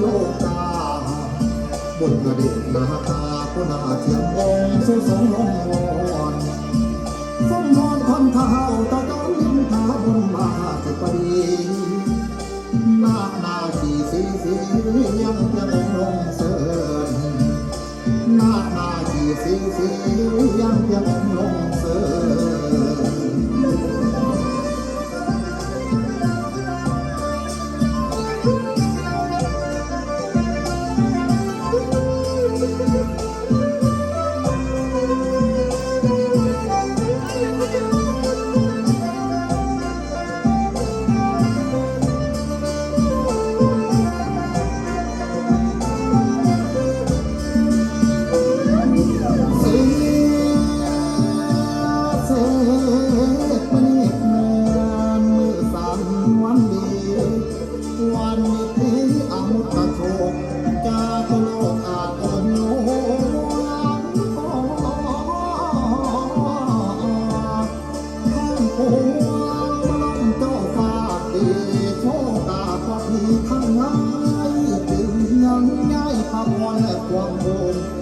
โลกตาบนกระเด็นนาตาก็นาเทียมองสู้สองลมวอนส้มนอนพันเท้าตะกอนยิ้มตาบนมาสิปรีนานาสีสีสียังจะเป็งลงเสริญนานาสีสีสียังจะเป็งลม one home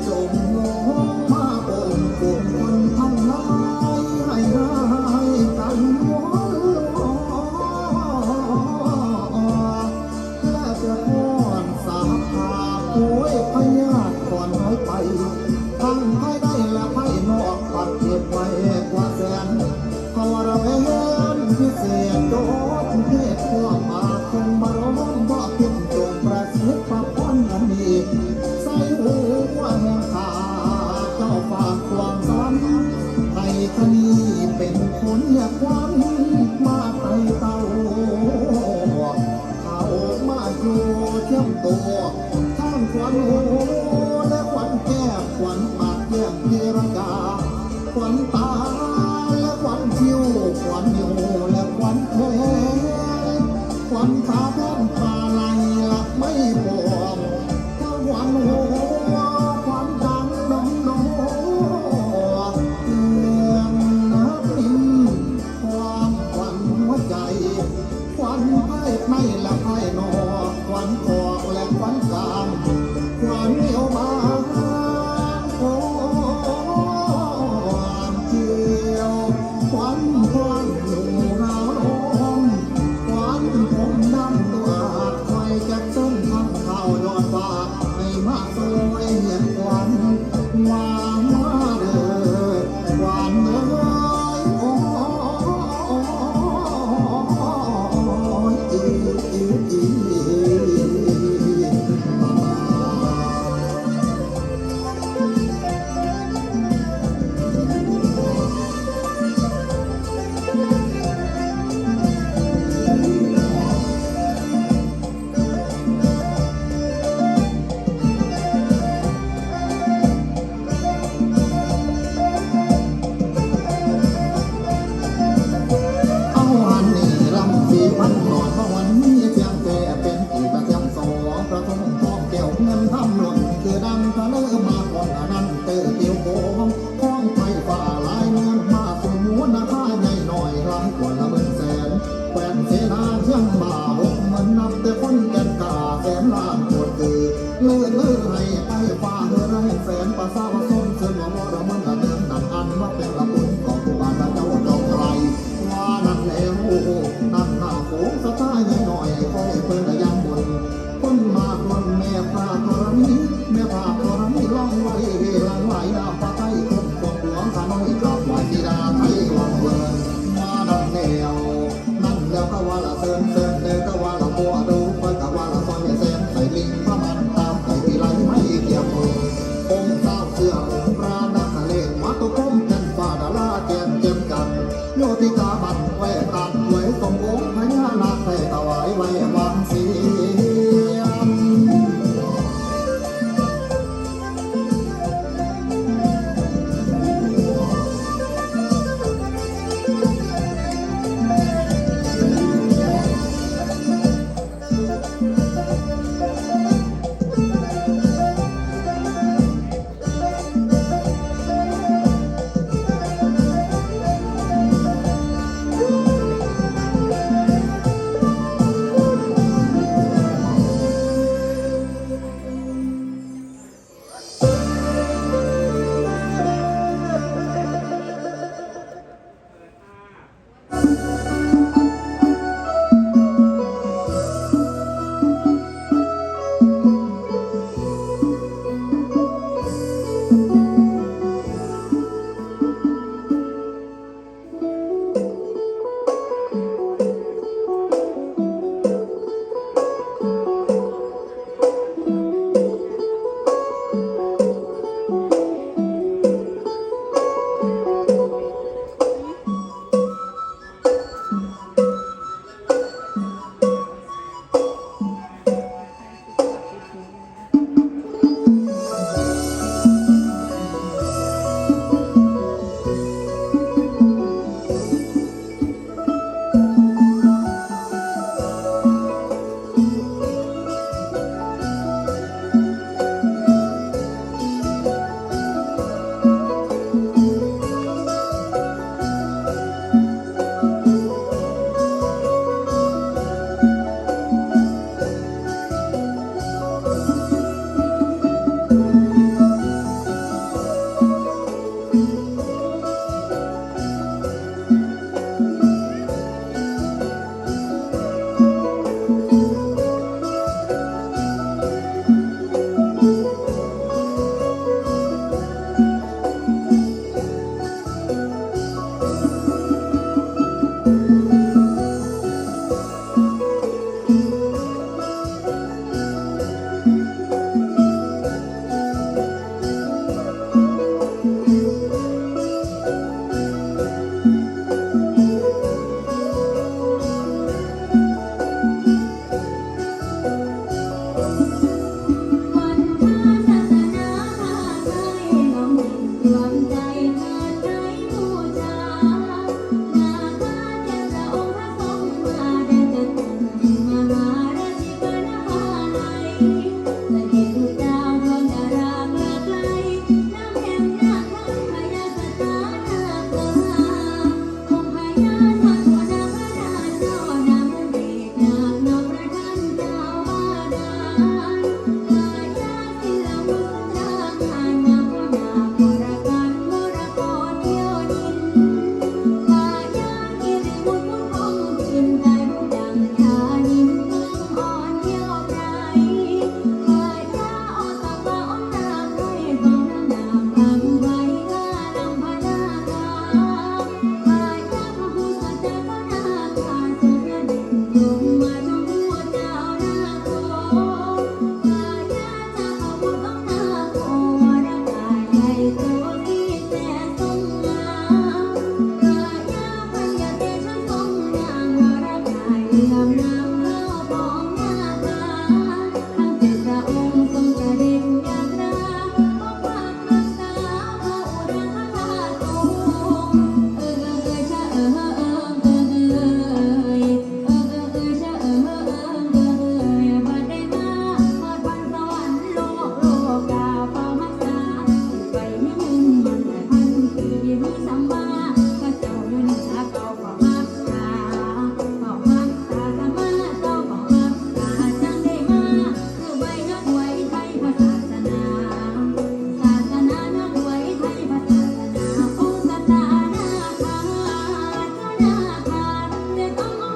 ให้ไปฟ้าเธอให้แสนประสาวโซ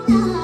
down.